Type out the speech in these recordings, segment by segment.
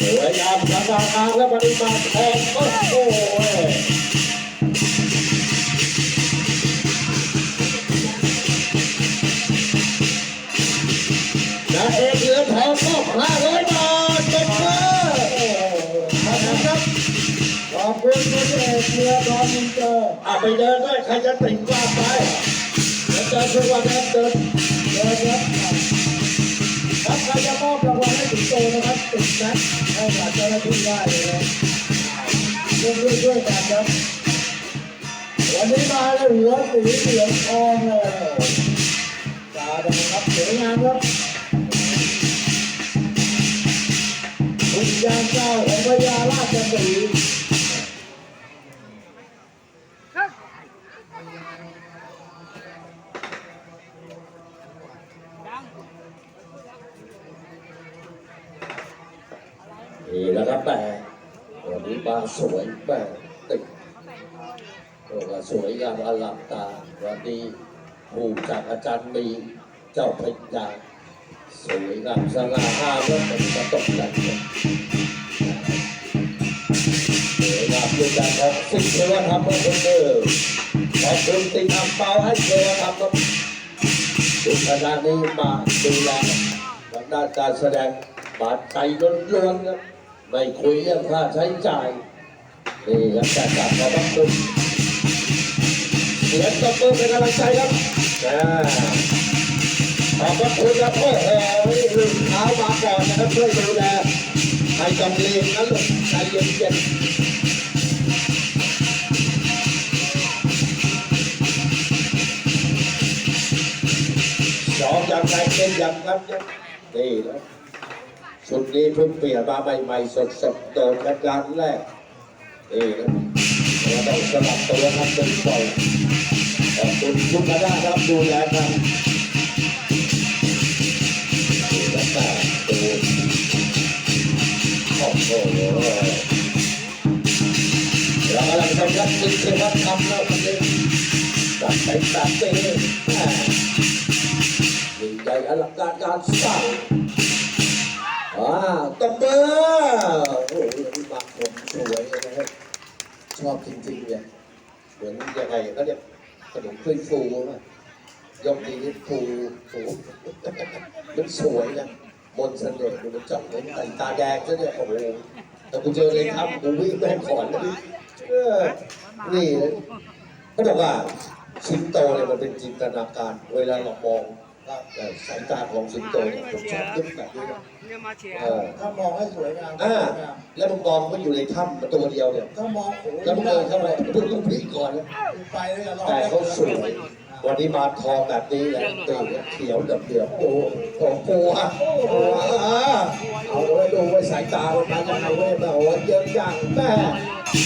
สวยงามสง่างามและปฏิบัติแทนโอ้โหนาเอกเหลือทองก็ห้าร้อยบาทจบเลยขอบคุณครับขอบคุณคุณเอกเรือดอนมินเตอร์อะไปเดินด้วยใครจะติดว่าไปแล้วเจอทุกวันนั้นเดินเดินครับ กับเจ้าหน้าที่ได้เลยนะร่วมด้วยช่วยกันครับ วันนี้มาแล้วเหลือสีเหลืองทองเลยตาดำครับสวยงามครับคุณยานเจ้าของพญาราชสีห์ นี่แหละครับแม่วันนี้มา สวยแม่ติดโอ้ว่าสวยงามอลังตาวันนี้ผู้จากอาจารย์มีเจ้าพญาสวยงามสง่าห้ามแล้วเป็นกระตกกันสวยงามด้วยการของสิ่งเทวธรรมของคนเดิมขอบคุณติดอังเปาให้เทวธรรมครับดูคณะนี้มาดูแลทางด้านการแสดงบาดใจล้วนๆครับ ไม่คุยเรื่องค่าใช้จ่ายนี่ครับแต่กลับขอบพระคุณเสียงตบมือเป็นกำลังใจครับขอบพระคุณครับโอ้โหลืมเท้ามาก่อนนะครับช่วยดูแลให้จำเรียนนะลูกใจเย็นๆสองอย่างไรเป็นอย่างนั้นครับนี่นะ ชุดนี้เพิ่งเปลี่ยนมาใหม่ๆสดๆโดนกันการแรกนี่นะเราต้องสลับตัวครับเป็นปล่อยขอบคุณทุกคณะครับดูแลกันนี่แล้วแต่ดูโอ้โหเรากำลังทำรับจิตเทวธรรมแล้วมันเลยตัดไปตัดไปแม่ยิ่งใหญ่อลังการการสร้าง ว้าวตบมือโอ้โหนี่มาผมสวยเลยนะครับ ช อบจริงๆเนี่ยเหมือนยังไงก็เนี่ยขนมถ้วยฟูมากยกนี้ฟูฟูมันสวยนะมนเสน่ห์มันจับผมใส่ตาแดงซะเนี่ยโอ้โหแต่กูเจอเลยครับกูวิ่งแม่งขอนนี่เออนี่เขาบอกว่าสิงโตเนี่ยมันเป็นจินตนาการ เวลาเรามอง สายตาของสิงโตเนี่ยผมชอบนึกแบบนี้นะเนี่ยมาเชียร์เออถ้ามองให้สวยงามอ่าแล้วมึงมองมันอยู่ในถ้ำมันตัวเดียวเนี่ยถ้ามองโอ้แล้วมึงเดินเข้าไปมึงต้องพลิกก่อนนะไปเลยอะรอแต่เขาสวยวันนี้มาทองแบบนี้แหละตีเขียวเดือบเดือบโอ้โหปูอะโอ้อะเอาไว้ดูไว้สายตามันมายังไงเว้ยแบบว่าเยอะอย่างแม่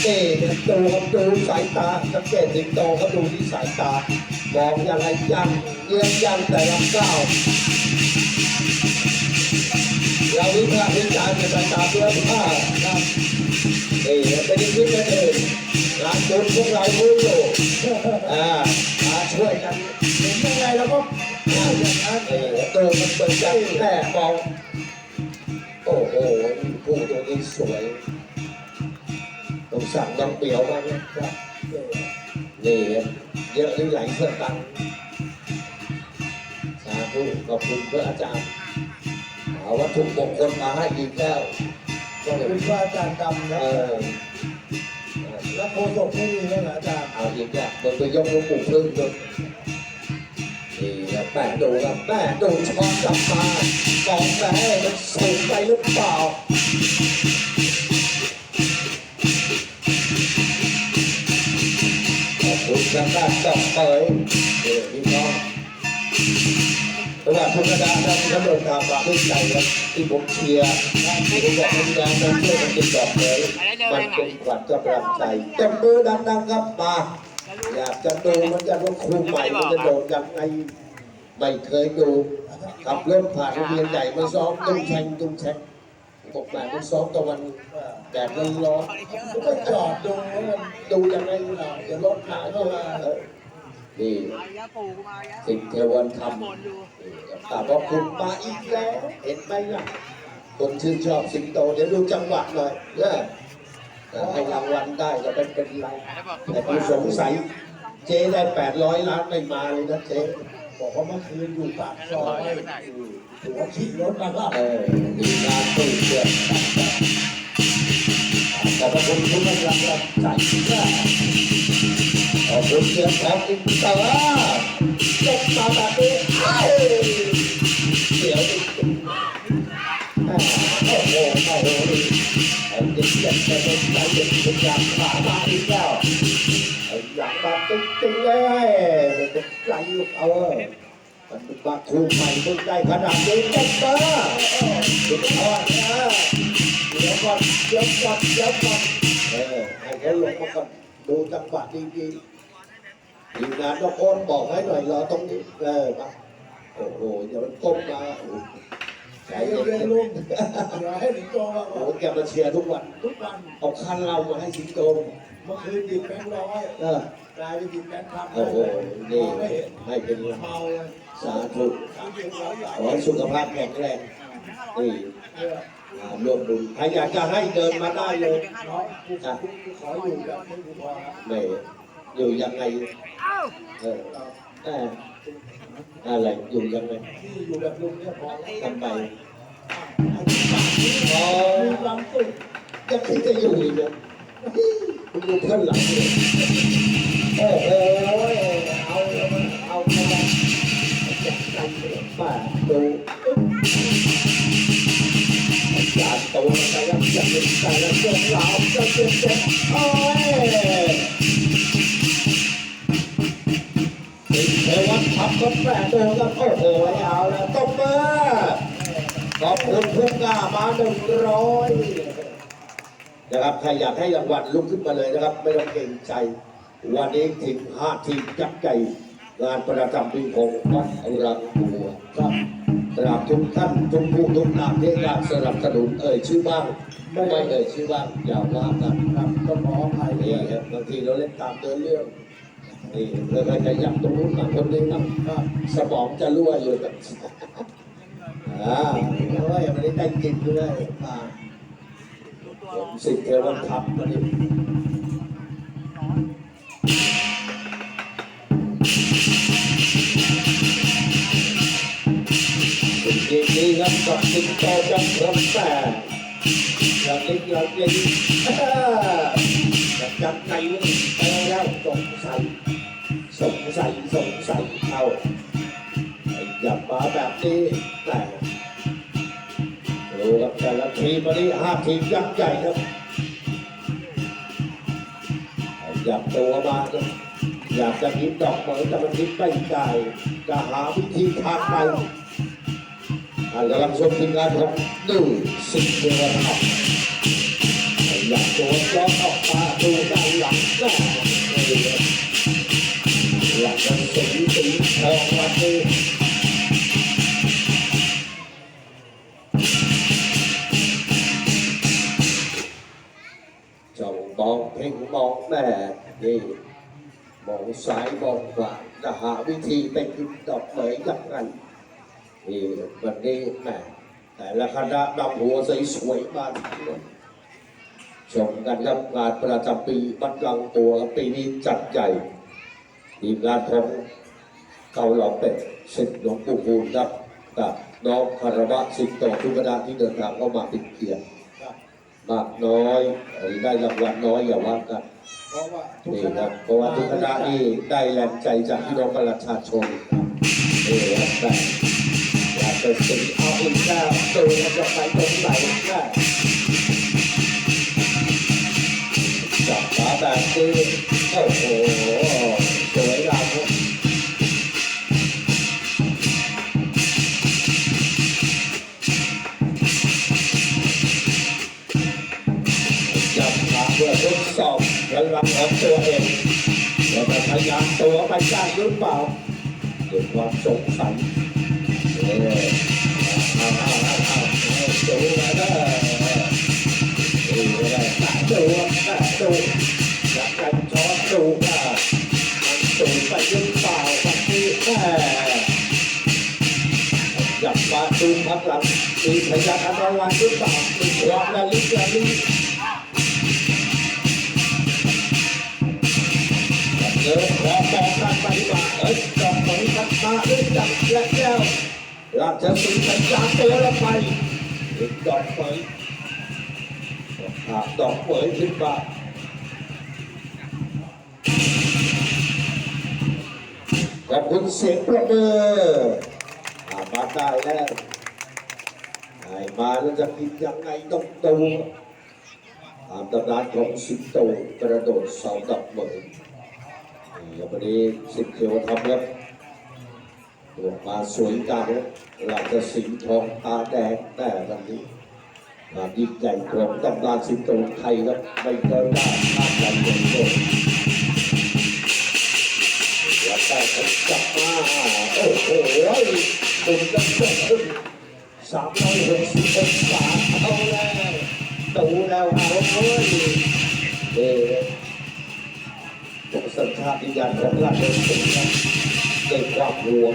เอ๋เนี่ยดูดูสายตาสังเกตสิงโตเขาดูที่สายตามองยังไงยังเยี่ยงยังแต่ละก้าวเราวิพากษ์วิจารณ์กันไปตามเรื่องผ้าครับนี่เป็นอย่างนี้กันเองงานบุญพวกเรารู้อยู่อ่ามาช่วยกันเห็นยังไงแล้วก็อย่างนั้นเออตัวมันเป็นจังแม่มองโอ้โหผู้ตัวนี้สวย ต้องสั่งน้องเปียวมาเนี่ยครับนี่เยอะหรือไหลเสื้อตังสาธุขอบคุณพระอาจารย์เอาวัตถุมงคลมาให้อีกแล้วขอบคุณพระอาจารย์ดำนะอแล้วโคศกไม่มีแล้วเหรออาจารย์เอาอีกแล้วมันไปยกหลูกปู่พึ่งด้วยนี่นะแม่ดูครับแม่ดูช้อนกลับมากองแม่มันสูงไปหรือเปล่า ขอบคุณทางด้านจับเผยเดี๋ยวพี่น้องตลาดธรรมดาครับที่เขาเดินตามมาด้วยใจครับที่ผมเชียร์ที่ผมบอกให้พี่น้องมาช่วยกันติดต่อเลยมันเป็นขวัญกำลังใจจับมือดังๆครับมาอยากจะดูมันจะว่าครูใหม่มันจะโดดยังไงไม่เคยดูขับเรถผ่านโรงเรียนใหญ่มาซ้อมตุ้งแทงตุ้งแทง บอกแม่มันซ้อมตะวันแดดร้อนผมก็จอดดูมันดูยังไงล่ะเดี๋ยวรถหาเข้ามาเออนี่มาว่ายะสิ่งเทวันทำแต่พอคุณมาอีกแล้วเห็นไหมล่ะคนชื่นชอบสิงโตเดี๋ยวดูจังหวะหน่อยนะให้รางวัลได้ก็เป็นเป็นไรแต่กูสงสัยเจ๊ได้แปดร้อยล้านไม่มาเลยนะเจ๊ บอกว่าเมื่อคืนอยู่ปากซอยถือว่าขี่รถมาก็เออมีงานตื่นเต้นขอบพระคุณทุกกำลังใจนะขอบคุณเสียงของอินเตอร์จบมาแบบนี้เอ้เดี๋ยวดิอ่าโอ้โหโอ้โหดิไอ้เด็กเด็กเด็กเด็กเด็กเด็กอยากขามาอีกแล้วไอ้ยากมา จริงๆเลยมันจะไกลลูกเอาเออมันเป็นบักครูใหม่มึงได้ขนาดนี้เจ็บเบอร์เดี๋ยวก่อนนะเดี๋ยวก่อนเดี๋ยวก่อนเดี๋ยวก่อนเออให้เขาลงมาก่อนดูจังหวะดีๆทีมงานต้องโอนบอกให้หน่อยรอตรงนี้เออมาโอ้โหเดี๋ยวมันก้มมาโอ้โหใจเย็นๆลุงเดี๋ยวให้สิงโตมาโอ้ก่อโหนแกมาเชียร์ทุกวัน ทุกวันเอาคันเรามาให้สิงโตเมื่อคืนดิบแบงค์ร้อยเออก ลายเป็นดิบแบงค์พันโอ้โห นี่ให้เป็นไรเมาเลยสาธุขอให้สุขภาพแข็งแรงนี่มาร่วมบุญใครอยากจะให้เดินมาได้เลยน้องขออยู่แบบนี้กูพอไม่อยู่ยังไงเออเอออะไรอยู่ยังไงอยู่แบบลุงเนี่ยพอทำไปากนี้อ๋อมีความสุขจะคิดจะอยู่อีกเลยคุณดูเพื่อนหลังเลย กล้ามาหนึ่งร้อยนะครับใครอยากให้รางวัลลุกขึ้นมาเลยนะครับ ไม่ต้องเกรงใจ วันนี้ทีมห้าทีมยักษ์ใหญ่งานประจำปีของวัดรังบัวครับสำหรับทุกท่านทุกผู้ทุกนามที่อยากสนับสนุนเอ่ยชื่อบ้างไม่เอ่ยชื่อบ้างอย่าว่ากันครับก็ขออภัยนี่ครับบางทีเราเล่นตามเดินเรื่องนี่เราเคยขยับตรงนู้นมาคนนึงนะครับสมองจะรั่วอยู่แบบ อ่าโอ้ยวันนี้ได้กินด้วยมาผมสิทธิ์เทวันทัพวันนี้สิ่งดีๆครับกับสิ่งโตจังครับแต่เราเล่นเราเล่นอ่าจะจับในเรื่องไปแล้วสงสัยสงสัยสงสัยเอาอย่ามาแบบนี้ วันนี้ห้าทีมยักษ์ใหญ่ครับอยากตัวมาครับอยากจะกินดอกเหม้แต่มันคิดไม่ได้จะหาวิธีทางไปอ่านกำลังชมทีมงานของดูสิบเดือนครับ วิธีไปกินดอกเหมยยังไงนี่วันนี้แม่แต่ละคณะนำหัวสวยๆมาทั้งนั้นชมกันครับงานประจำปีบัดลังตัวปีนี้จัดใหญ่ทีมงานของเกาเหลาเป็ดสิทธิ์หลวงปู่บูลครับกับน้องคารวะสิทธิ์ต่อทุกคณะที่เดินทางเข้ามาเป็นเกียรติ มากน้อยหรือได้รางวัลน้อยอย่าว่ากันเพราะว่าทุกนี่คคณะรับเพราะว่าทุกคณะนี่ได้แรงใจจากพี่น้องประชาชนนี่ครับแต่อยากจะสิเอาอีกแล้วตัวมันจะไปตรงไหนนะจับขาแบบนี้โอ้โห ของตัวเองว่าจะพยายามตัวไปได้หรือเปล่าเกิดความสงสัยเออเอาเอาเอาเอาเอาดูมาเด้อดูมาได้ตาดูตาดูอยากกันช้อนดูว่ามันสูงไปหรือเปล่าวันนี้แม่จับมาดูดูพักหลังมีพยานอันตรายหรือเปล่ามีความระลึกระลึก เดินขอแปลการปฏิบัติเอ้ยดอกเหมยทัดมาด้วยจับและแก้วราชสีห์พยานตัวละไปอีกดอกเหมยหากดอกเหมยขึ้นมาขอบคุณเสียงประมือมาได้แล้วไอ้มาแล้วจะกินยังไงต้องตูตามตำนานของสิงโตกระโดดเสาดอกเห มยนี่วันนี้สิบเทวธรรมครับตัวมาสวยงามครับราชสิงทองตาแดงแต่วันนี้งายิ่งใหญ่ของตำนานสิงโตไทยครับไม่เคยได้ภาพใหญ่ใหญ่โตแล้วแต่ผมจับมาโอ้โหผมจะเกิดขึ้นสามร้อยหกสิบองศาเอาแล้วตูแล้วเอาเฮ้ยเอ๊ะผม สัญชาติญาณของราชวงศ์ครับด้วยความหวง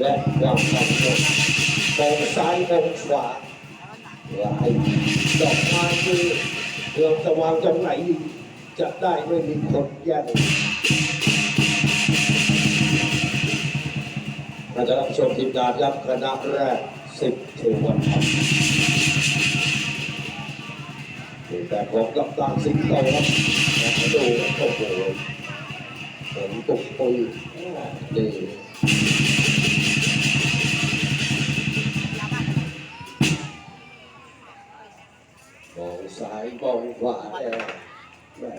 และความกังวลมองซ้ายมองขวาว่าไอ้ดอกไม้นี่เราจะวางตรงไหนจะได้ไม่มีคนแย่งเราจะรับชมทีมงานรับคณะแรกสิบเทวันครับแต่ของกับตางสิงโตครับดูโอ้โห ผมตุกปุยดีมองซ้ายมองขวาแล้วแม่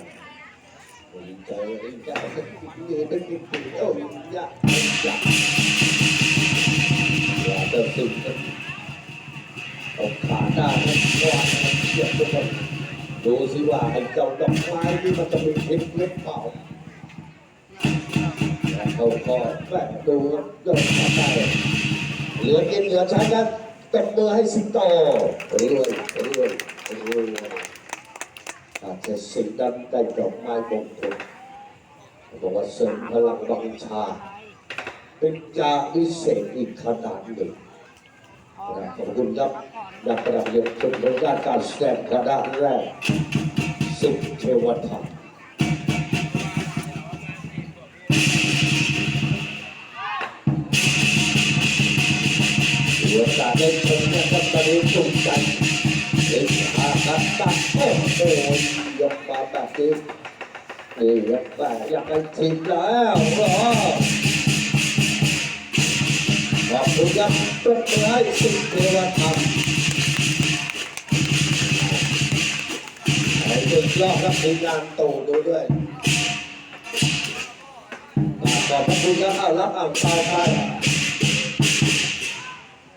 ดีใจดีใจยืนเป็นกินปุ๋ยโอ้ยยากยากอย่าเติมตึงกันตกขาได้นะว่ามันเสียทุกคนดูสิว่าไอ้เจ้าดอกไม้ที่มันจะมีพิษหรือเปล่าแล้ว เขาก็แฝงดูเดินมาได้เหลือกินเหลือใช้กันตบมือให้สิงโตรวยรวยรวยรวยอาจจะสิ่งนั้นได้ดอกไม้มงคลบอกว่าเสริมพลังบังชา เป็นจาวิเศษอีกขนาดหนึ่งขอบคุณครับนักประดับยนต์ชมผลงานการแสดงคณะแรกสิบเทวธรรม เดี๋ยวการได้ชมนะครับตอนนี้จุกใจเล่นอาคัตตักโอ้โหยกมาแบบนี้นี่ครับแต่อยากให้ทีมแล้วหรอขอบคุณครับต้นไม้สิเทวธรรมไอ้เด็กยอดครับทีมงานโตดูด้วยขอบคุณครับเอารับเอาตายไป